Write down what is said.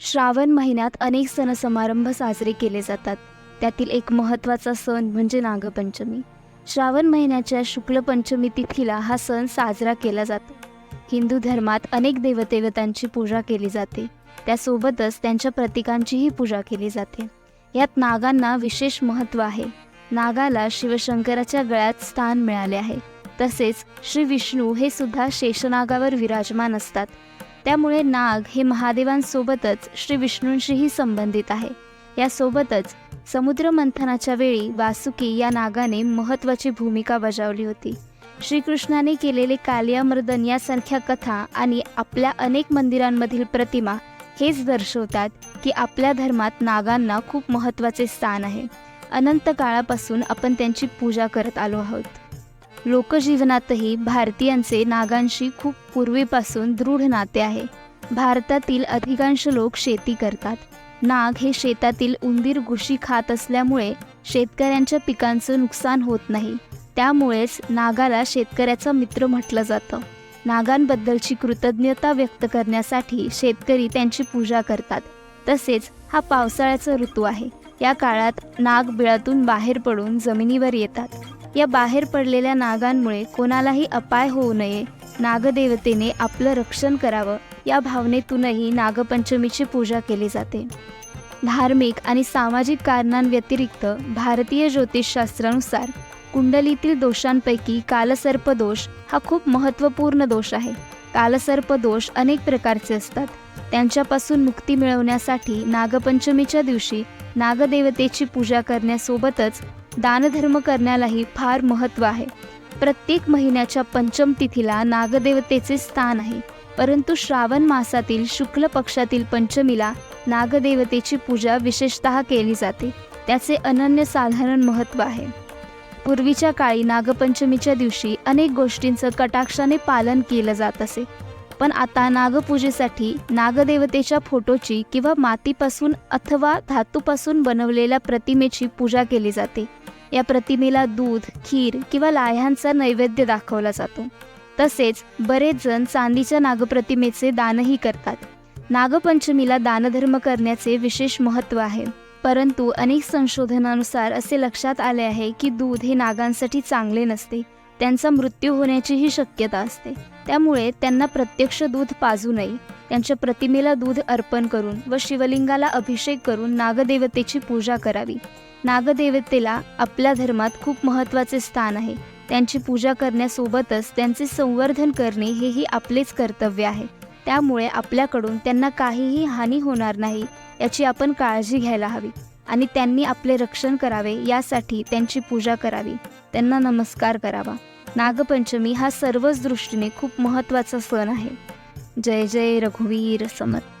श्रावण महिन्यात अनेक सण समारंभ साजरे केले जातात. त्यातील एक महत्त्वाचा सण म्हणजे नागपंचमी. श्रावण महिन्याच्या शुक्ल पंचमी तिथीला हा सण साजरा केला जातो. हिंदू धर्मात अनेक देवदेवतांची पूजा केली जाते. त्यासोबतच त्यांच्या प्रतीकांचीही पूजा केली जाते. यात नागांना विशेष महत्त्व आहे. नागाला शिवशंकराच्या गळ्यात स्थान मिळाले आहे. तसेच श्री विष्णू हे सुद्धा शेषनागावर विराजमान असतात. त्यामुळे नाग हे महादेवांसोबतच श्री विष्णूंशीही संबंधित आहे. यासोबतच समुद्र मंथनाच्या वेळी वासुकी या नागाने महत्त्वाची भूमिका बजावली होती. श्रीकृष्णाने केलेले कालियामर्दन यासारख्या कथा आणि आपल्या अनेक मंदिरांमधील प्रतिमा हेच दर्शवतात की आपल्या धर्मात नागांना खूप महत्त्वाचे स्थान आहे. अनंत काळापासून आपण त्यांची पूजा करत आलो आहोत. लोकजीवनातही भारतीयांचे नागांशी खूप पूर्वीपासून दृढ नाते आहे. भारतातील अधिकांश लोक शेती करतात. नाग हे शेतातील उंदीर घुशी खात असल्यामुळे शेतकऱ्यांच्या पिकांचं नुकसान होत नाही. त्यामुळेच नागाला शेतकऱ्याचा मित्र म्हटलं जातं. नागांबद्दलची कृतज्ञता व्यक्त करण्यासाठी शेतकरी त्यांची पूजा करतात. तसेच हा पावसाळ्याचा ऋतू आहे. या काळात नाग बिळातून बाहेर पडून जमिनीवर येतात. या बाहेर पडलेल्या नागांमुळे कोणालाही अपाय होऊ नये. नागदेवतेने आपलं रक्षण करावं. या भावनेतूनही नागपंचमीची पूजा केली जाते. धार्मिक आणि सामाजिक कारणांव्यतिरिक्त भारतीय ज्योतिषशास्त्रानुसार कुंडलीतील दोषांपैकी कालसर्प दोष हा खूप महत्त्वपूर्ण दोष आहे. कालसर्प दोष अनेक प्रकारचे असतात. त्यांच्यापासून मुक्ती मिळवण्यासाठी नागपंचमीच्या दिवशी नागदेवतेची पूजा करण्यासोबतच दानधर्म करण्यालाही फार महत्त्व आहे. प्रत्येक महिन्याच्या पंचम तिथीला नागदेवतेचे स्थान आहे. परंतु श्रावण मासातील शुक्ल पक्षातील पंचमीला नागदेवतेची पूजा विशेषतः केली जाते. त्याचे अनन्यसाधारण महत्त्व आहे. पूर्वीच्या काळी नागपंचमीच्या दिवशी अनेक गोष्टींचं कटाक्षाने पालन केलं जात असे. पण आता नागपूजेसाठी नागदेवतेच्या फोटोची किंवा मातीपासून अथवा धातूपासून बनवलेल्या प्रतिमेची पूजा केली जाते. या प्रतिमेला दूध खीर किंवा लाह्यांचा नैवेद्य दाखवला जातो. तसेच बरेच जण चांदीच्या नागप्रतिमेचे दानही करतात. नागपंचमीला दानधर्म करण्याचे विशेष महत्त्व आहे. परंतु अनेक संशोधनानुसार असे लक्षात आले आहे की दूध हे नागांसाठी चांगले नसते. त्यांचा मृत्यू होण्याचीही शक्यता असते. त्यामुळे त्यांना प्रत्यक्ष दूध पाजू नये. त्यांच्या प्रतिमेला दूध अर्पण करून व शिवलिंगाला अभिषेक करून नागदेवतेची पूजा करावी. नागदेवतेला आपल्या धर्मात खूप महत्त्वाचे स्थान आहे. त्यांची पूजा करण्यासोबतच त्यांचे संवर्धन करणे हेही आपलेच कर्तव्य आहे. त्यामुळे आपल्याकडून त्यांना काहीही हानी होणार नाही याची आपण काळजी घ्यायला हवी. आणि त्यांनी आपले रक्षण करावे यासाठी त्यांची पूजा करावी. त्यांना नमस्कार करावा. नागपंचमी हा सर्वच दृष्टीने खूप महत्त्वाचा सण आहे. जय जय रघुवीर समर्थ.